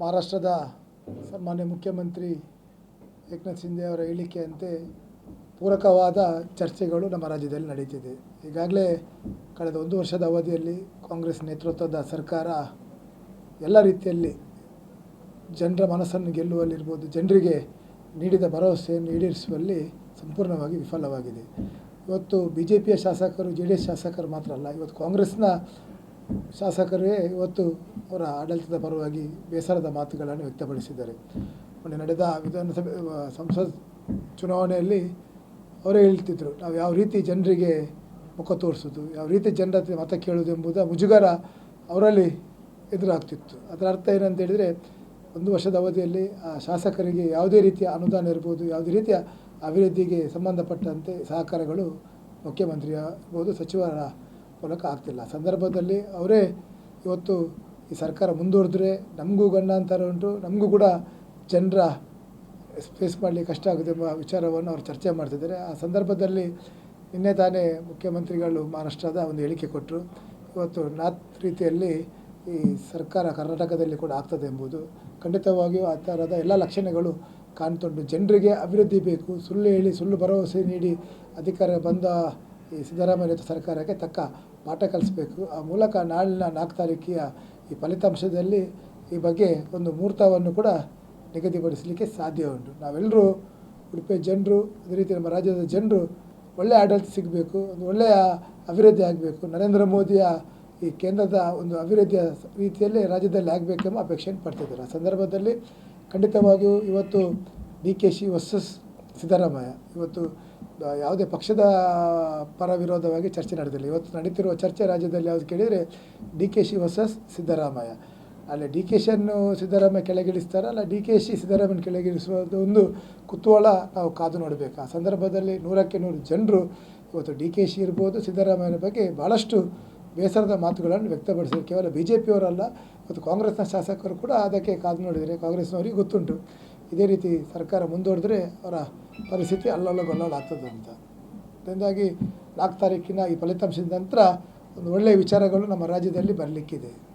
ಮಹಾರಾಷ್ಟ್ರದ ಸನ್ಮಾನ್ಯ ಮುಖ್ಯಮಂತ್ರಿ ಏಕನಾಥ್ ಶಿಂದೆ ಅವರ ಹೇಳಿಕೆಯಂತೆ ಪೂರಕವಾದ ಚರ್ಚೆಗಳು ನಮ್ಮ ರಾಜ್ಯದಲ್ಲಿ ನಡೀತಿದೆ. ಈಗಾಗಲೇ ಕಳೆದ ಒಂದು ವರ್ಷದ ಅವಧಿಯಲ್ಲಿ ಕಾಂಗ್ರೆಸ್ ನೇತೃತ್ವದ ಸರ್ಕಾರ ಎಲ್ಲ ರೀತಿಯಲ್ಲಿ ಜನರ ಮನಸ್ಸನ್ನು ಗೆಲ್ಲುವಲ್ಲಿರ್ಬೋದು, ಜನರಿಗೆ ನೀಡಿದ ಭರವಸೆಯನ್ನು ಈಡೇರಿಸುವಲ್ಲಿ ಸಂಪೂರ್ಣವಾಗಿ ವಿಫಲವಾಗಿದೆ. ಇವತ್ತು ಬಿ ಜೆ ಪಿಯ ಶಾಸಕರು, ಜೆ ಎಸ್ ಶಾಸಕರು ಮಾತ್ರ ಅಲ್ಲ, ಇವತ್ತು ಕಾಂಗ್ರೆಸ್ನ ಶಾಸಕರೇ, ಇವತ್ತು ಅವರ ಆಡಳಿತದ ಪರವಾಗಿ ಬೇಸರದ ಮಾತುಗಳನ್ನು ವ್ಯಕ್ತಪಡಿಸಿದ್ದಾರೆ. ಮೊನ್ನೆ ನಡೆದ ವಿಧಾನಸಭೆ ಸಂಸತ್ ಚುನಾವಣೆಯಲ್ಲಿ ಅವರೇ ಹೇಳ್ತಿದ್ರು, ನಾವು ಯಾವ ರೀತಿ ಜನರಿಗೆ ಮುಖ ತೋರಿಸೋದು ಯಾವ ರೀತಿ ಜನರ ಮತ ಕೇಳೋದು ಎಂಬುದ ಮುಜುಗರ ಅವರಲ್ಲಿ ಎದುರಾಗ್ತಿತ್ತು. ಅದರ ಅರ್ಥ ಏನಂತ ಹೇಳಿದರೆ, ಒಂದು ವರ್ಷದ ಅವಧಿಯಲ್ಲಿ ಆ ಶಾಸಕರಿಗೆ ಯಾವುದೇ ರೀತಿಯ ಅನುದಾನ ಇರ್ಬೋದು, ಯಾವುದೇ ರೀತಿಯ ಅಭಿವೃದ್ಧಿಗೆ ಸಂಬಂಧಪಟ್ಟಂತೆ ಸಹಕಾರಗಳು ಮುಖ್ಯಮಂತ್ರಿ ಸಚಿವರ ಮೂಲಕ ಆಗ್ತಿಲ್ಲ. ಸಂದರ್ಭದಲ್ಲಿ ಅವರೇ ಇವತ್ತು ಈ ಸರ್ಕಾರ ಮುಂದುವರೆದ್ರೆ ನಮಗೂ ಗಂಡಾಂತರ ಉಂಟು ನಮಗೂ ಕೂಡ ಜನರ ಫೇಸ್ ಮಾಡಲಿಕ್ಕೆ ಕಷ್ಟ ಆಗುತ್ತೆ ಎಂಬ ವಿಚಾರವನ್ನು ಅವರು ಚರ್ಚೆ ಮಾಡ್ತಿದ್ದಾರೆ. ಆ ಸಂದರ್ಭದಲ್ಲಿ ನಿನ್ನೆ ತಾನೇ ಮುಖ್ಯಮಂತ್ರಿಗಳು ಮಹಾರಾಷ್ಟ್ರದ ಒಂದು ಹೇಳಿಕೆ ಕೊಟ್ಟರು. ಇವತ್ತು ನಾತ್ ರೀತಿಯಲ್ಲಿ ಈ ಸರ್ಕಾರ ಕರ್ನಾಟಕದಲ್ಲಿ ಕೂಡ ಆಗ್ತದೆ ಎಂಬುದು. ಖಂಡಿತವಾಗಿಯೂ ಆ ಥರದ ಎಲ್ಲ ಲಕ್ಷಣಗಳು ಕಾಣ್ತುಂಟು. ಜನರಿಗೆ ಅಭಿವೃದ್ಧಿ ಬೇಕು, ಸುಳ್ಳು ಹೇಳಿ ಸುಳ್ಳು ಭರವಸೆ ನೀಡಿ ಅಧಿಕಾರ ಬಂದ ಈ ಸಿದ್ದರಾಮಯ್ಯ ಸರ್ಕಾರಕ್ಕೆ ತಕ್ಕ ಪಾಠ ಕಲಿಸಬೇಕು. ಆ ಮೂಲಕ ನಾಳಿನ ನಾಲ್ಕು ತಾರೀಕಿಯ ಈ ಫಲಿತಾಂಶದಲ್ಲಿ ಈ ಬಗ್ಗೆ ಒಂದು ಮುಹೂರ್ತವನ್ನು ಕೂಡ ನಿಗದಿಪಡಿಸಲಿಕ್ಕೆ ಸಾಧ್ಯ ಉಂಟು. ನಾವೆಲ್ಲರೂ ಉಡುಪಿಯ ಜನರು, ಅದೇ ರೀತಿ ನಮ್ಮ ರಾಜ್ಯದ ಜನರು ಒಳ್ಳೆಯ ಆಡಳಿತ ಸಿಗಬೇಕು, ಒಂದು ಒಳ್ಳೆಯ ಅಭಿವೃದ್ಧಿ ಆಗಬೇಕು. ನರೇಂದ್ರ ಮೋದಿಯ ಈ ಕೇಂದ್ರದ ಒಂದು ಅಭಿವೃದ್ಧಿಯ ರೀತಿಯಲ್ಲಿ ರಾಜ್ಯದಲ್ಲಿ ಆಗಬೇಕೆಂಬ ಅಪೇಕ್ಷೆಯನ್ನು ಪಡ್ತಿದ್ದಾರೆ. ಆ ಸಂದರ್ಭದಲ್ಲಿ ಖಂಡಿತವಾಗಿಯೂ ಇವತ್ತು D K Shi versus Siddaramaiah, ಇವತ್ತು ಯಾವುದೇ ಪಕ್ಷದ ಪರ ವಿರೋಧವಾಗಿ ಚರ್ಚೆ ನಡೆದಿಲ್ಲ. ಇವತ್ತು ನಡೀತಿರುವ ಚರ್ಚೆ ರಾಜ್ಯದಲ್ಲಿ ಯಾವುದು ಕೇಳಿದರೆ D K Shi versus Siddaramaiah. ಅಲ್ಲಿ, ಡಿ ಕೆ ಶಿಯನ್ನು ಸಿದ್ದರಾಮಯ್ಯ ಕೆಳಗಿಳಿಸ್ತಾರ? ಅಲ್ಲ, ಡಿ ಕೆ ಶಿ ಸಿದ್ದರಾಮಯ್ಯ ಕೆಳಗಿಳಿಸುವುದು ಒಂದು ಕುತೂಹಲ ನಾವು ಕಾದು ನೋಡಬೇಕು. ಆ ಸಂದರ್ಭದಲ್ಲಿ ನೂರಕ್ಕೆ ನೂರು ಜನರು ಇವತ್ತು ಡಿ ಕೆ ಶಿ ಇರ್ಬೋದು, ಸಿದ್ದರಾಮಯ್ಯನ ಬಗ್ಗೆ ಭಾಳಷ್ಟು ಬೇಸರದ ಮಾತುಗಳನ್ನು ವ್ಯಕ್ತಪಡಿಸಿದ್ರು ಕೇವಲ ಬಿ ಜೆ ಪಿಯವರಲ್ಲ ಮತ್ತು ಕಾಂಗ್ರೆಸ್ನ ಶಾಸಕರು ಕೂಡ ಅದಕ್ಕೆ ಕಾದು ನೋಡಿದರೆ ಕಾಂಗ್ರೆಸ್ನವರಿಗೆ ಗೊತ್ತುಂಟು. ಇದೇ ರೀತಿ ಸರ್ಕಾರ ಮುಂದುವರೆದ್ರೆ ಅವರ ಪರಿಸ್ಥಿತಿ ಅಲ್ಲಲ್ಲಗೊಲ್ಲೋಲ ಆಗ್ತದೆ ಅಂತ. ಅದರಿಂದಾಗಿ ನಾಲ್ಕು ತಾರೀಕಿನ ಈ ಫಲಿತಾಂಶದ ನಂತರ ಒಂದು ಒಳ್ಳೆಯ ವಿಚಾರಗಳು ನಮ್ಮ ರಾಜ್ಯದಲ್ಲಿ ಬರಲಿಕ್ಕಿದೆ.